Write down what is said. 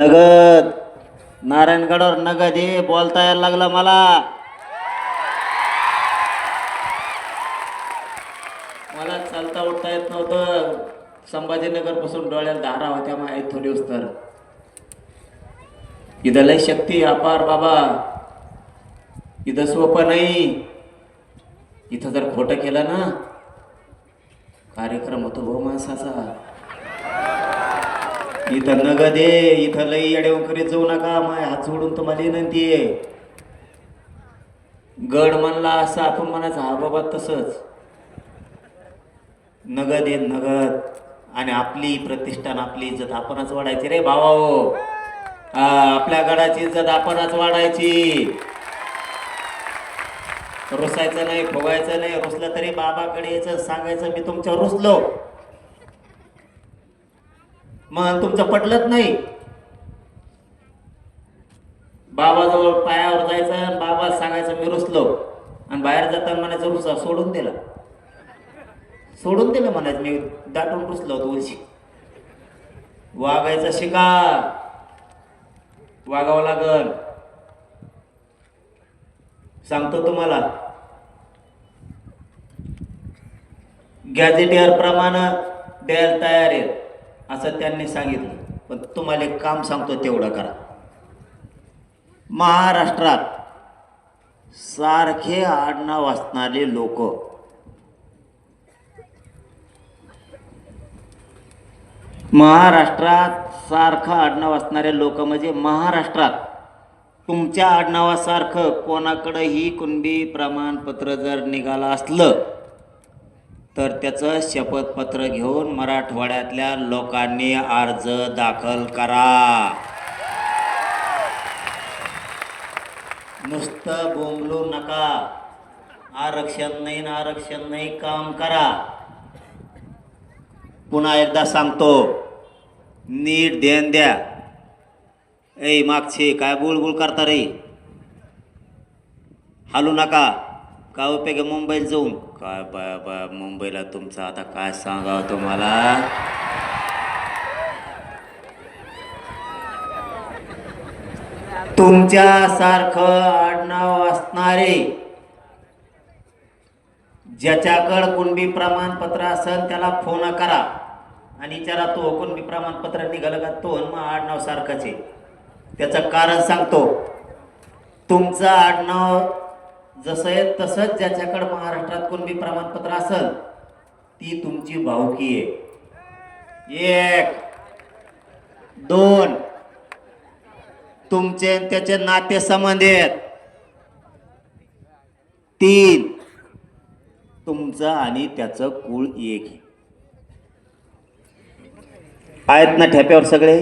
नगद. नारायणगडावर नगद हे बोलता यायला लागलं मला. मला चालता उठता येत नव्हतं. संभाजीनगरपासून डोळ्यात धारा होत्या माहीत थोडी तर इथं लय शक्ती अपार बाबा. इथं सोपं नाही. इथं जर खोटं केलं ना कार्यक्रम होतो भाऊ माणसाचा. इथं नगद आहे इथं लई येडेव करीत जाऊ नका माय हात सोडून तुम्हाला विनंती आहे. गड म्हणला असं आपण म्हणायचं हा बाबा तसंच. नगद आहे नगद आणि आपली प्रतिष्ठान आपली इज्जत आपणच वाढायची रे भावा हो. आपल्या गडाची इज्जत आपणच वाढायची. रुसायचं नाही फुगायचं नाही रुसलं तरी बाबाकडे यायचं सांगायचं मी तुमच्या रुसलो. मग तुमचं पटलंच नाही. बाबाजवळ पायावर जायचं आणि बाबा सांगायचं मी रुसलो. आणि बाहेर जाताना म्हणायचं रुसा सोडून दिला. सोडून दिलं म्हणायचं मी दाटून रुसलो होतो वागायचं शिका वागावं लागल. सांगतो तुम्हाला. गॅझेटियर प्रमाणे द्यायला तयार आहे. असं त्यांनी सांगितलं. पण तुम्हाला एक काम सांगतो तेवढं करा. महाराष्ट्रात सारखे आडनाव असणारे लोक महाराष्ट्रात सारखं आडनाव असणारे लोक म्हणजे महाराष्ट्रात तुमच्या आडनावासारखं कोणाकडंही कुणबी प्रमाणपत्र जर निघालं असलं तर त्याचं शपथपत्र घेऊन मराठवाड्यातल्या लोकांनी अर्ज दाखल करा. नुसतं बोंबलू नका. आरक्षण नाही ना आरक्षण नाही काम करा. पुन्हा एकदा सांगतो नीट ध्यान द्या. ए मागचे काय बुळबुळ करता रे? हालू नका. काय उपयोग आहे मुंबईला जाऊन? काय बाया मुंबईला तुमचं आता काय सांगावं तुम्हाला? तुमच्यासारखं आडनाव असणारे ज्याच्याकडं कुणबी प्रमाणपत्र असेल त्याला फोन करा. आणि विचारा तो कुणबी प्रमाणपत्र निघालं का तो मग आडनाव सारखंच आहे. त्याचं कारण सांगतो. तुमचं आडनाव जसं आहे तसंच ज्याच्याकडं महाराष्ट्रात कुणबी प्रमाणपत्र असेल ती तुमची भावकी आहे. एक दोन तुमचे त्याचे नाते संबंध आहेत. तीन तुमचं आणि त्याचं कुळ एक आहेत ना ठेप्यावर सगळे?